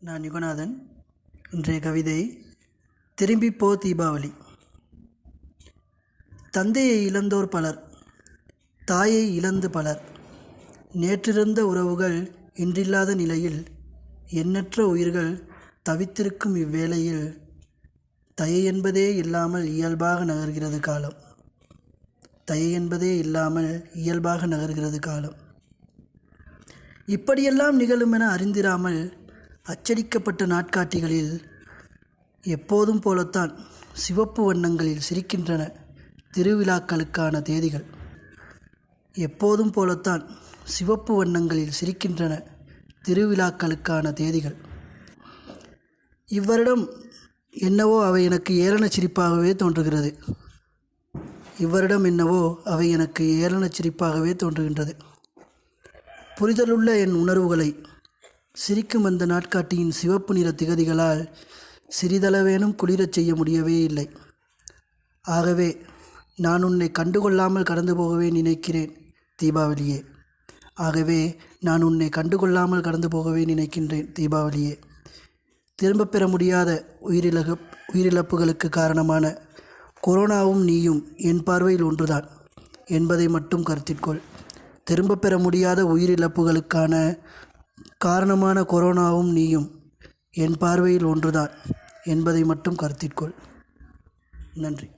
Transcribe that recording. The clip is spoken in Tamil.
நான் யுகநாதன். இன்றைய கவிதை திரும்பி போ தீபாவளி. தந்தையை இழந்தோர் பலர் தாயை இழந்து பலர். நேற்றிருந்த உறவுகள் இன்றில்லாத நிலையில் எண்ணற்ற உயிர்கள் தவித்திருக்கும் இவ்வேளையில் தயை என்பதே இல்லாமல் இயல்பாக நகர்கிறது காலம். தயை என்பதே இல்லாமல் இயல்பாக நகர்கிறது காலம். இப்படியெல்லாம் நிகழும் என அறிந்திராமல் அச்சடிக்கப்பட்ட நாட்காட்டிகளில் எப்போதும் போலத்தான் சிவப்பு வண்ணங்களில் சிரிக்கின்றன திருவிழாக்களுக்கான தேதிகள். எப்போதும் போலத்தான் சிவப்பு வண்ணங்களில் சிரிக்கின்றன திருவிழாக்களுக்கான தேதிகள். இவ்வருடம் என்னவோ அவை எனக்கு ஏளனச் சிரிப்பாகவே தோன்றுகிறது. இவ்வருடம் என்னவோ அவை எனக்கு ஏளனச் சிரிப்பாகவே தோன்றுகின்றது. புரிதலுள்ள என் உணர்வுகளை சிரிக்கும் அந்த நாட்காட்டியின் சிவப்பு நிற திகதிகளால் சிறிதளவேனும் குளிரச் செய்ய முடியவே இல்லை. ஆகவே நான் உன்னை கண்டுகொள்ளாமல் கடந்து போகவே நினைக்கிறேன் தீபாவளியே. ஆகவே நான் உன்னை கண்டுகொள்ளாமல் கடந்து போகவே நினைக்கின்றேன் தீபாவளியே. திரும்பப் பெற முடியாத உயிரிழகு உயிரிழப்புகளுக்கு காரணமான கொரோனாவும் நீயும் என் பார்வையில் ஒன்றுதான் என்பதை மட்டும் கருத்திற்கொள். திரும்பப் பெற முடியாத உயிரிழப்புகளுக்கான காரணமான கொரோனாவும் நீயும் என் பார்வையில் ஒன்றுதான் என்பதை மட்டும் கருத்திற்கொள். நன்றி.